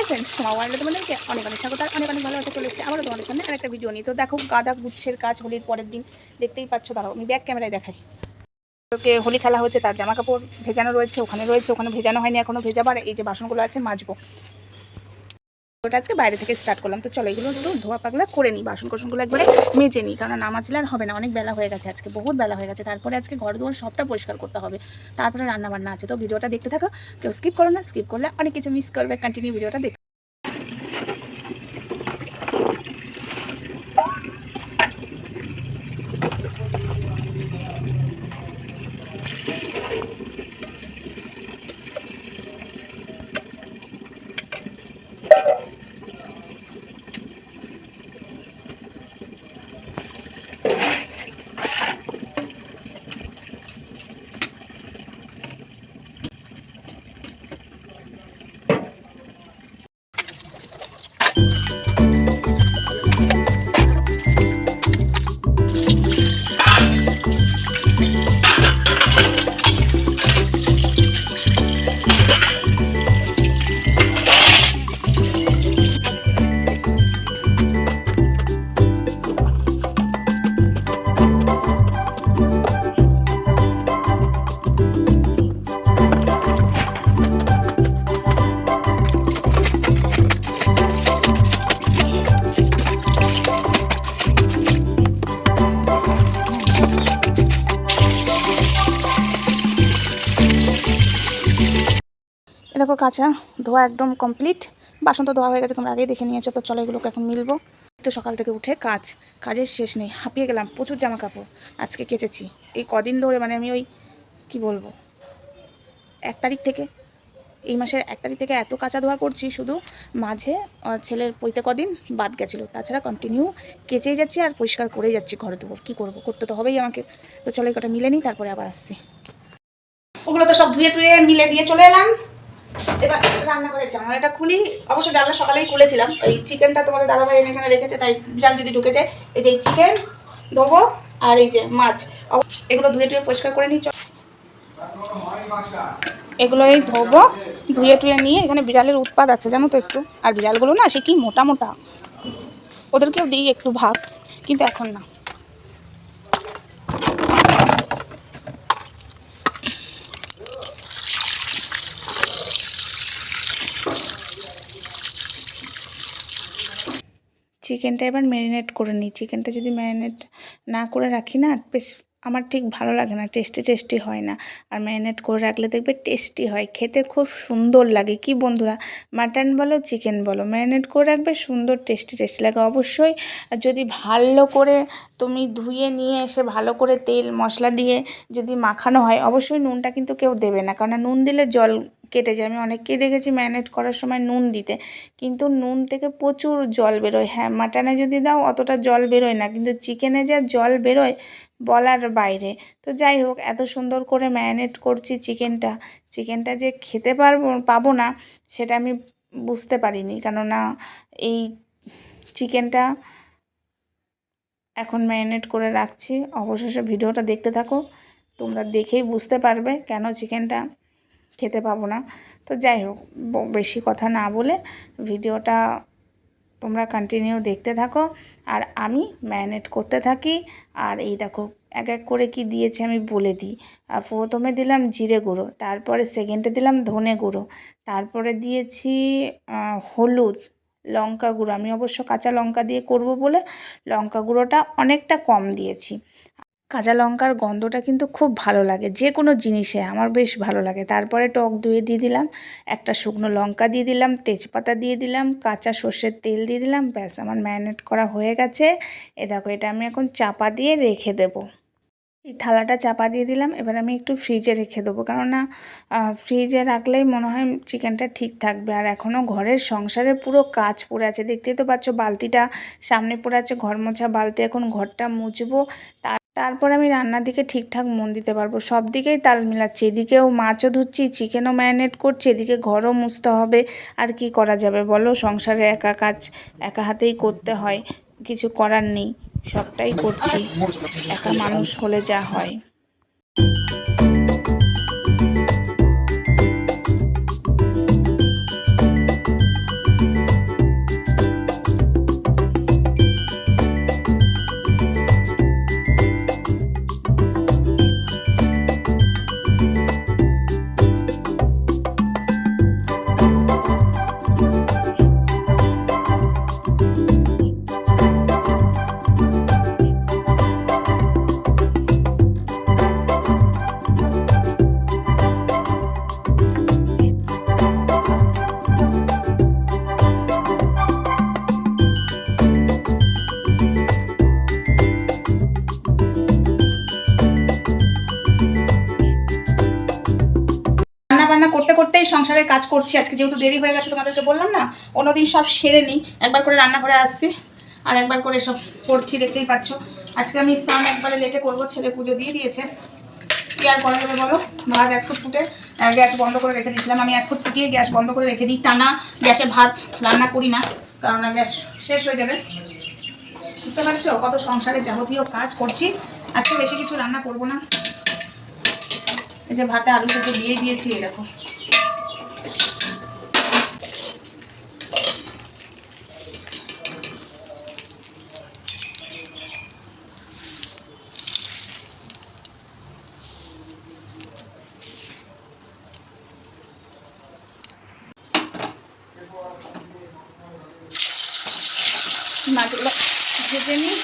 Hi friends Soma ওয়ার্ল্ডে তোমাদেরকে অনেক অনেক স্বাগত আর অনেক অনেক ভালোবাসা চলে এসেছে। আমারও তোমাদের সামনে আরেকটা ভিডিও নিই তো দেখো, গাদা গুচ্ছের কাজ হোলির পরের দিন দেখতেই পাচ্ছ। দাঁড়াও, আমি ব্যাক ক্যামেরায় দেখাই। ওকে, হোলি খেলা হচ্ছে তার জামা কাপড় ভেজানো রয়েছে, ওখানে রয়েছে, ওখানে ভেজানো হয়নি এখনও ভেজাবার এই যে বাসনগুলো আছে, মাজবো। আজকে বাইরে থেকে স্টার্ট করলাম। তো চলো এগুলো একটু ধোয়া পাগলা করে নিই বাসন কোসনগুলো একবারে মেজে নিই, কারণ না মাজলে আর হবে না, অনেক বেলা হয়ে গেছে আজকে, বহুত বেলা হয়ে গেছে। তারপরে আজকে ঘর দুয়ার সবটা পরিষ্কার করতে হবে। তারপরে রান্নাবান্না আছে, তো ভিডিওটা দেখতে থাকো, কেউ স্কিপ করো না স্কিপ করলে অনেক কিছু মিস করবে কন্টিনিউ ভিডিওটা দেখতে দেখো কাঁচা ধোয়া একদম কমপ্লিট বাসন তো ধোয়া হয়ে গেছে, তোমরা আগেই দেখে নিয়েছো, তো চলো এগুলোকে এখন মিলবো। তো সকাল থেকে উঠে কাজ, কাজের শেষ নেই, হাঁপিয়ে গেলাম, প্রচুর জামা কাপড় আজকে কেচেছি। এই কদিন ধরে মানে আমি ওই, কি বলব, এক তারিখ থেকে, এই মাসের এক তারিখ থেকে এত কাঁচা ধোয়া করছি, শুধু মাঝে ছেলের পৈতে কদিন বাদ গেছিল, তাছাড়া কন্টিনিউ কেচেই যাচ্ছি আর পরিষ্কার করেই যাচ্ছি ঘরে দুপুর কী করব, করতে তো হবেই আমাকে। তো চলো কটা মিলে নিই, তারপরে আবার আসছি। ওগুলো তো সব ধুয়ে টুয়ে মিলে দিয়ে চলে এলাম। এবার রান্নাঘরের জানালাটা খুলি। অবশ্য ডালনা সকালেই খুলেছিলাম। এই চিকেনটা তোমাদের দাদাভাই এনে এখানে রেখেছে, তাই বিড়াল যদি ঢুকে যায় এই যে এই চিকেন, ধোবো আর এই যে মাছ। এগুলো ধুয়ে টুয়ে পরিষ্কার করে নিই চ- এগুলোই ধোবো, ধুয়ে টুয়ে নিয়ে এখানে বিড়ালের উৎপাদ আছে, জানো তো একটু। আর বিড়ালগুলো না, সে কি মোটা মোটা। ওদেরকেও দিই একটু ভাগ কিন্তু এখন না। চিকেনটা এবার ম্যারিনেট করে নিই। চিকেনটা যদি ম্যারিনেট না করে রাখি না, বেশ আমার ঠিক ভালো লাগে না, টেস্টি টেস্টি হয় না। আর ম্যারিনেট করে রাখলে দেখবে টেস্টি হয়, খেতে খুব সুন্দর লাগে। কি বন্ধুরা, মাটন বলো, চিকেন বলো, ম্যারিনেট করে রাখবে, সুন্দর, টেস্টি টেস্টি লাগে। অবশ্যই যদি ভালো করে তুমি ধুয়ে নিয়ে এসে ভালো করে তেল মশলা দিয়ে যদি মাখানো হয়, অবশ্যই নুনটা কিন্তু কেউ দেবে না। কারণ নুন দিলে জল কেটে যায়। আমি অনেককেই দেখেছি ম্যারিনেট করার সময় নুন দিতে। কিন্তু নুন থেকে প্রচুর জল বেরোয়। হ্যাঁ মাটনে যদি দাও, অতটা জল বেরোয় না। কিন্তু চিকেনে যা জল বেরোয়, বলার বাইরে। তো যাই হোক, এত সুন্দর করে ম্যারিনেট করছি চিকেনটা। চিকেনটা যে খেতে পারব, পাবো না, সেটা আমি বুঝতে পারিনি। কেননা এই চিকেনটা এখন ম্যারিনেট করে রাখছি। অবশেষে ভিডিওটা দেখতে থাকো। তোমরা দেখেই বুঝতে পারবে কেন চিকেনটা খেতে পাবো না। তো যাই হোক বেশি কথা না বলে ভিডিওটা তোমরা কন্টিনিউ দেখতে থাকো। আর আমি ম্যারিনেট করতে থাকি। আর এই দেখো, এক এক করে কি দিয়েছি আমি বলে দিই। প্রথমে দিলাম জিরে গুঁড়ো, তারপরে সেকেন্ডে দিলাম ধনে গুঁড়ো, তারপরে দিয়েছি হলুদ, লঙ্কা গুঁড়ো। আমি অবশ্য কাঁচা লঙ্কা দিয়ে করব বলে লঙ্কা গুঁড়োটা অনেকটা কম দিয়েছি। কাঁচা লঙ্কার গন্ধটা কিন্তু খুব ভালো লাগে, যে কোনো জিনিসে আমার বেশ ভালো লাগে। তারপরে টক দইয়ে দিয়ে দিলাম, একটা শুকনো লঙ্কা দিয়ে দিলাম, তেজপাতা দিয়ে দিলাম, কাঁচা সর্ষের তেল দিয়ে দিলাম, ব্যাস আমার ম্যারিনেট করা হয়ে গেছে। এ দেখো, এটা আমি এখন চাপা দিয়ে রেখে দেবো। এই থালাটা চাপা দিয়ে দিলাম, এবার আমি একটু ফ্রিজে রেখে দেবো। কেননা ফ্রিজে রাখলেই মনে হয় চিকেনটা ঠিক থাকবে। আর এখনও ঘরের সংসারে পুরো কাজ পড়ে আছে। দেখতেই তো পাচ্ছ, বালতিটা সামনে পড়ে আছে, ঘর মোছা বালতি এখন ঘরটা মুছবো। তার তারপর আমি রান্নার দিকে ঠিকঠাক মন দিতে পারব। সব দিকেই তাল মিলাচ্ছি। এদিকেও মাছও ধুচ্ছি, চিকেনও ম্যারিনেট করছি, এদিকে ঘরও মুছতে হবে। আর কি করা যাবে বলো? সংসারে একা কাজ একা হাতেই করতে হয়। কিছু করার নেই, সবটাই করছি। একা মানুষ হলে যা হয়। জায়গায় কাজ করছি, আজকে যেহেতু দেরি হয়ে গেছে তোমাদেরকে বললাম না, অন্যদিন সব সেরে নিই। একবার করে রান্নাঘরে আসছি, আর একবার করে সব করছি, দেখতেই পাচ্ছ। আজকে আমি স্নান একবারে লেটে করব, ছেলে পুজো দিয়ে দিয়েছে। কি আর করা যাবে বলো? ভাত এক ফুট ফুটে গ্যাস বন্ধ করে রেখে দিয়েছিলাম। আমি এক ফুট ফুটিয়ে গ্যাস বন্ধ করে রেখে দিই। টানা গ্যাসে ভাত রান্না করি না, কারণ গ্যাস শেষ হয়ে যাবে। বুঝতে পারছ? কত সংসারে যাবতীয় কাজ করছি, আজকে বেশি কিছু রান্না করব না। এই যে ভাতে আলু সেদ্ধ দিয়ে দিয়েছি, এই মাছগুলো ভেজে নিই।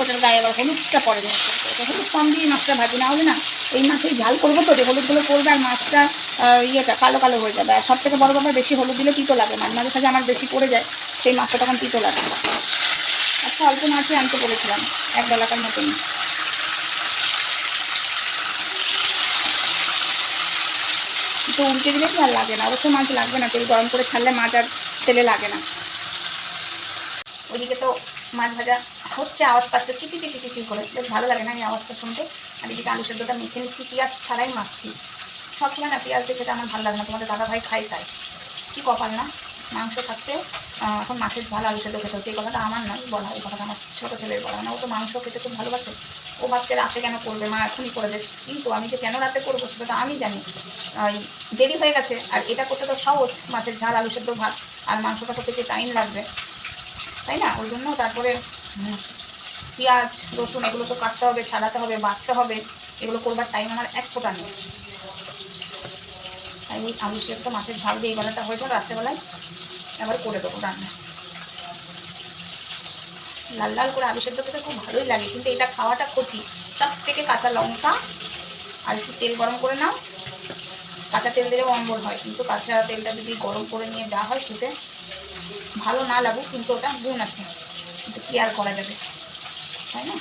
ওটার গায়ে আবার হলুদটা পরে দেবো হলুদ কম দিয়ে মাছটা ভাজি, না হলে না এই মাছের ঝাল করব তো হলুদগুলো করবে আর মাছটা ইয়েটা কালো কালো হয়ে যাবে। আর সব থেকে বড় ব্যাপার, বেশি হলুদ দিলে তিতো লাগে। মাঝে মাঝে সাথে আমার বেশি পড়ে যায়, সেই মাছটা তখন তিতো লাগে। আচ্ছা অল্প মাছই আনতে বলেছিলাম, এক বেলাকার মতন তো উল্টে দিলে কি আর লাগে না? অবশ্য মাছ লাগবে না, তেল গরম করে ছাড়লে মাছ আর তেলে লাগে না। ওইদিকে তো মাছ ভাজা হচ্ছে আওয়াজ পাচ্ছ চিটি চিটি চিটি করে। বেশ ভালো লাগে না এই আওয়াজটা শুনতে। আর এদিকে আলু সেদ্ধটা মেখে নিচ্ছি পেঁয়াজ ছাড়াই মাখছি। সবসময় না পেঁয়াজ দিয়ে খেতে আমার ভালো লাগে না তোমাদের দাদা ভাই খাই তাই। কী কপাল না? মাংস থাকতে এখন মাছের ঝাল আলু সেদ্ধ খেতে হচ্ছে এই কথাটা আমার নয় বলা এই কথাটা আমার ছোটো ছেলের বলা। না ও তো মাংস খেতে খুব ভালোবাসে। ও ভাবছে রাতে কেন করবে? মা এখনই করে দেবে। কিন্তু আমি যে কেন রাতে করব সেটা তো আমি জানি। আহ, দেরি হয়ে গেছে আর এটা করতে তো সহজ মাছের ঝাল আলু সেদ্ধ ভাত আর মাংসটা করতে যে টাইম লাগবে। তাই না? ওই জন্য তারপরে পেঁয়াজ, রসুন, এগুলো তো কাটতে হবে, ছাড়াতে হবে, বাটতে হবে। এগুলো করবার টাইম আমার এক ফোঁটা নেই। তাই ওই আলু সেদ্ধ মাছের ঝাল দিয়ে এই বেলাটা হয়ে যাবে রাত্রেবেলায় এবার করে দেবো রান্না। লাল লাল করে আলু সেদ্ধ খেতে খুব ভালোই লাগে, কিন্তু এটা খাওয়াটা ক্ষতি। সব থেকে কাঁচা লঙ্কা আর একটু তেল গরম করে নাও। কাঁচা তেল দিলেও অম্বল হয়, কিন্তু কাঁচা তেলটা যদি গরম করে নিয়ে দেওয়া হয় খেতে ভালো না লাগুক, কিন্তু ওটা গুণ আছে। কিন্তু কি আর করা যাবে? তাই না?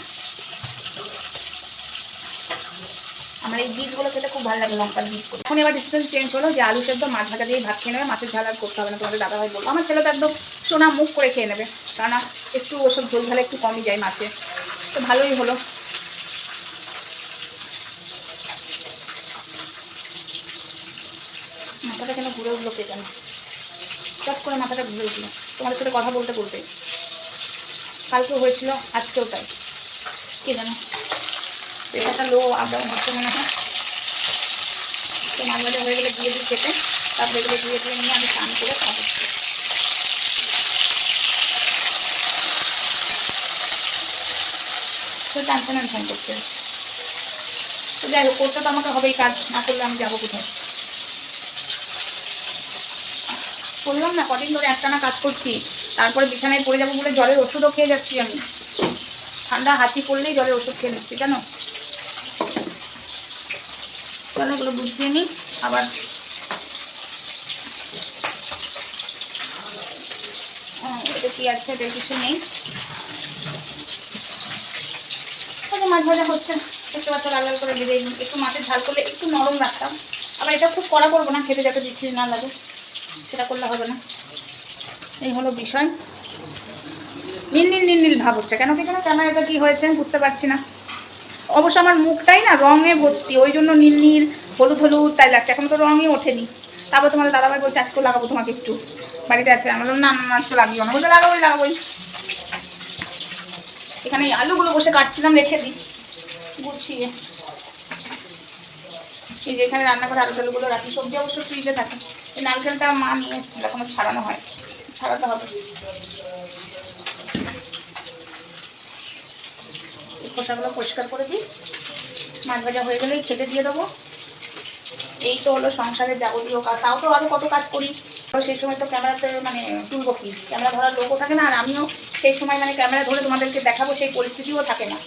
আমার এই বীজগুলো খেতে খুব ভালো লাগে, লঙ্কার বীজ করে। এখন এবার ডিসিশন চেঞ্জ হলো যে আলু সেদ্ধ, মাছ ভাজা দিয়ে ভাত খেয়ে নেবে, মাছের ঝাল আর করতে হবে না। তোমাদের দাদাভাই বলব আমার ছেলে তো একদম সোনা মুখ করে খেয়ে নেবে, কেননা একটু ওসব ঝোল ঝালে একটু কমই যায় মাছে। তো ভালোই হলো। মাথাটা কেন ঘুরে উঠল কে জানে? চট করে মাথাটা ঘুরে উঠল। তোমাদের সাথে কথা বলতে বলতে। কালকেও হয়েছিল, আজকেও তাই। কে জানো? প্রেশারটা লো আপডাউন হচ্ছে মনে হয়। তো মাঝে মাঝে হয়ে গেলে দিয়ে দিই খেতে। তারপরে এগুলো দিয়ে দিয়ে নিয়ে আমি স্নান করে খাব। তো টানতে না ফোন করছে যাই হোক, করতে তো আমাকে হবেই কাজ, না করলে আমি যাব কোথায়? বললাম না কদিন ধরে একটানা কাজ করছি। তারপরে বিছানায় পড়ে যাব বলে জলের ওষুধও খেয়ে যাচ্ছি আমি। ঠান্ডা হাঁচি পড়লেই জলের ওষুধ খেয়ে নিচ্ছি কেন চলো এগুলো বুঝিয়ে নিই আবার। আহ, এটা কি আছে? এটা কিছু নেই। মাছ ভাজা হচ্ছে দেখতে পাচ্ছ লাল করে ভেজে একটু মাছের ঝাল করলে একটু নরম রাখতাম আবার এটা খুব কড়া করব না খেতে যাতে দিচ্ছি না লাগে। সেটা করলে হবে না। এই হলো বিষয়। নীল নীল নীল নীল ভাব হচ্ছে কেন কি কেন কেন এটা কী হয়েছে? বুঝতে পারছি না। অবশ্য আমার মুখটাই না রঙে ভর্তি। ওই জন্য নীল নীল, হলুদ হলুদ, তাই লাগছে। এখন তো রঙই ওঠেনি। তারপর তোমাদের দাদাভাই বলছে, আজকে লাগাবো তোমাকে একটু। বাড়িতে আছে। আমার না না আজকে লাগিও না। বলতে লাগাবোই লাগাবোই। এখানে আলুগুলো বসে কাটছিলাম, রেখে দিই। গুছিয়ে। এই যে এখানে রান্না করে আলু টালুগুলো রাখি। সবজি অবশ্য ফ্রিজে থাকে। এই নারকেলটা মা নিয়ে এসেছিল, এখনও ছাড়ানো হয়। ছাড়াতে হবে। খোসাগুলো পরিষ্কার করে দিই। মাছ ভাজা হয়ে গেলেই খেতে দিয়ে দেবো। এই তো হলো সংসারের যাবতীয় কাজ। তাও তো আরও কত কাজ করি। তো সেই সময় তো ক্যামেরাতে মানে তুলবো কি? ক্যামেরা ধরার লোকও থাকে না, আর আমিও সেই সময় মানে ক্যামেরা ধরে তোমাদেরকে দেখাবো, সেই পরিস্থিতিও থাকে না।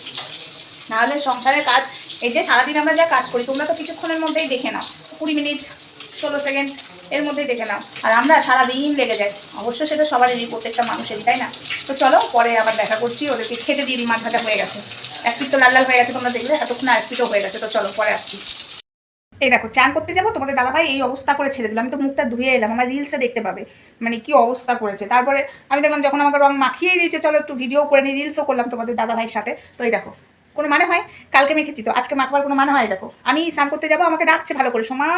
নাহলে সংসারের কাজ, এই যে সারাদিন আমরা যা কাজ করি, তোমরা তো কিছুক্ষণের মধ্যেই দেখে নাও। কুড়ি মিনিট, ষোলো সেকেন্ড এর মধ্যেই দেখে নাও। আর আমরা সারাদিন লেগে যাই। অবশ্য সেটা সবারই প্রত্যেকটা মানুষেরই, তাই না? তো চলো, পরে আবার দেখা করছি। ওদেরকে খেতে দিয়ে দিই ভাজা হয়ে গেছে। এক পিঠ তো লাল লাল হয়ে গেছে তোমরা দেখলে, এতক্ষণ আর পিঠও হয়ে গেছে। তো চলো, পরে আসছি। এই দেখো, চান করতে যাব? তোমাদের দাদাভাই এই অবস্থা করে ছেড়ে দিল। আমি তো মুখটা ধুয়ে এলাম, আমার রিলসে দেখতে পাবে। মানে কি অবস্থা করেছে। তারপরে আমি দেখলাম, যখন আমাকে রং মাখিয়ে দিয়েছে, চলো একটু ভিডিও করে নিই রিলসও করলাম তোমাদের দাদা দাদাভাইয়ের সাথে। তো এই দেখো, কোনো মানে হয়? কালকে মেখেছি তো, আজকে মাখবার কোনো মানে হয়? দেখো, আমি স্নান করতে যাব, আমাকে ডাকছে ভালো করে। সোমা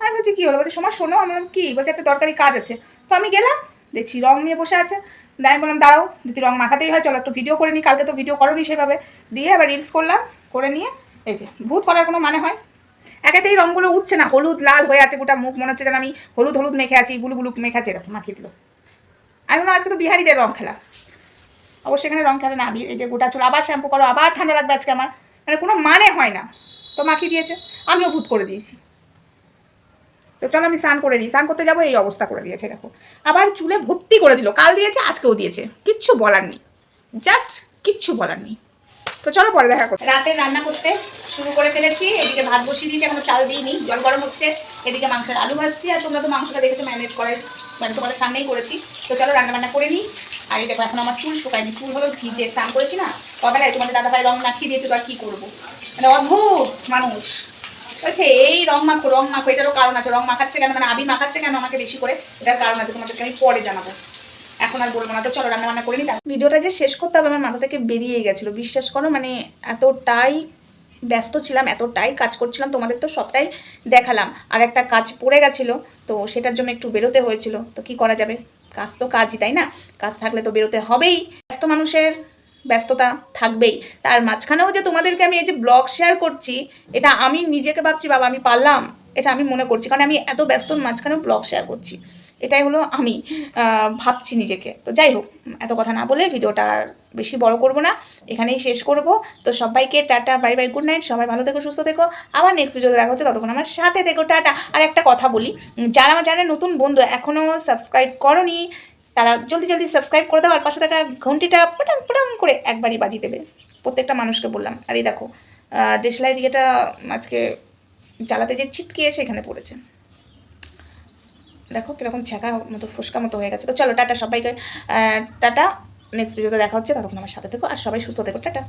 আমি বলছি, কী হলো? বলছি, সোমা, শোনো, আমি বললাম, কি? বলছে, একটা দরকারি কাজ আছে। তো আমি গেলাম, দেখছি রং নিয়ে বসে আছে। তাই আমি বললাম, দাঁড়াও, যদি রং মাখাতেই হয়, চলো একটু ভিডিও করে নিই কালকে তো ভিডিও করোনি সেভাবে। দিয়ে আবার রিলস করলাম, করে নিয়ে, এই যে, ভূত করার কোনো মানে হয়? একেতেই রঙগুলো উঠছে না, হলুদ, লাল হয়ে আছে গোটা মুখ, মনে হচ্ছে যেন আমি হলুদ হলুদ মেখে আছি, বুলু বুলু মেখে আছে, এরকম মাখিয়ে দিল। আমি বললাম, আজকে তো বিহারিদের রং খেলা। অবশ্যই এখানে রং খেলে না, আমি এই যে গোটা চুল, আবার শ্যাম্পু করো, আবার ঠান্ডা লাগবে আজকে আমার। মানে কোনো মানে হয় না। তো মাখিয়ে দিয়েছে, আমিও ভূত করে দিয়েছি। তো চলো আমি স্নান করে নিই। স্নান করতে যাব, এই অবস্থা করে দিয়েছে, দেখো। আবার চুলে ভর্তি করে দিল। কাল দিয়েছে, আজকেও দিয়েছে। কিচ্ছু বলার নেই। জাস্ট কিচ্ছু বলার নেই। তো চলো পরে দেখা করতে। রাতে রান্না করতে শুরু করে ফেলেছি। এদিকে ভাত বসিয়ে দিয়েছি, এখনও চাল দিইনি। জল গরম হচ্ছে। এদিকে মাংসের আলু ভাজছি। আর তোমরা তো মাংসটা দেখেছ ম্যানেজ করে মানে তোমাদের সামনেই করেছি। তো চলো রান্না বান্না করে নিই। আর এই দেখো, এখন আমার চুল শুকায়নি। চুল হলো ভিজে। স্নান করেছি না। কবেলায় তোমাদের দাদাভাই রং মাখিয়ে দিয়েছে, তো আর কী করব? মানে অদ্ভুত মানুষ। বলছে, এই রং মাখো রং মাখো, এটারও কারণ আছে, রং মাখাচ্ছে কেন? মানে আবি মাখাচ্ছে কেন আমাকে বেশি করে? এটার কারণ আছে, তোমাদেরকে আমি পরে জানাব। এখন আর বলব না, তো চলো রান্না বান্না করে নিই ভিডিওটা যে শেষ করতে হবে, আমার মাথা থেকে বেরিয়ে গেছিল। বিশ্বাস করো মানে এতটাই ব্যস্ত ছিলাম, এতটাই কাজ করছিলাম, তোমাদের তো সবটাই দেখালাম। আর একটা কাজ পড়ে গেছিল, তো সেটার জন্য একটু বেরোতে হয়েছিল। তো কি করা যাবে? কাজ তো কাজই, তাই না? কাজ থাকলে তো বেরোতে হবেই। ব্যস্ত মানুষের ব্যস্ততা থাকবেই। তার মাঝখানেও যে তোমাদেরকে আমি এই যে ব্লগ শেয়ার করছি, এটা আমি নিজেকে ভাবছি, বাবা আমি পারলাম, এটা আমি মনে করছি। কারণ আমি এত ব্যস্তর মাঝখানেও ব্লগ শেয়ার করছি। এটাই হলো আমি ভাবছি নিজেকে। তো যাই হোক, এত কথা না বলে ভিডিওটা আর বেশি বড় করব না। এখানেই শেষ করব। তো সবাইকে tata bye bye good night সবাই ভালো থেকো, সুস্থ থেকো। আবার নেক্সট ভিডিওতে দেখা হচ্ছে। ততক্ষণ আমার সাথে থেকো। টাটা। আর একটা কথা বলি, যারা আমার চ্যানেলে নতুন বন্ধু এখনও সাবস্ক্রাইব করনি তারা জলদি জলদি সাবস্ক্রাইব করে দাও আর পাশে থাকা ঘন্টিটা পটাং পটাং করে একবারই বাজিয়ে দেবে। প্রত্যেকটা মানুষকে বললাম। আর এই দেখো ডেসলাইট ইয়েটা আজকে জ্বালাতে যে ছিটকে সেখানে পড়েছে। দেখো কীরকম ছ্যাঁকা মতো, ফুসকা মতো হয়ে গেছে। তো চলো, টাটা সবাইকে। টাটা। নেক্সট ভিডিওতে দেখা হচ্ছে। ততক্ষণ আমার সাথে থেকো আর সবাই সুস্থ থেকো। টাটা।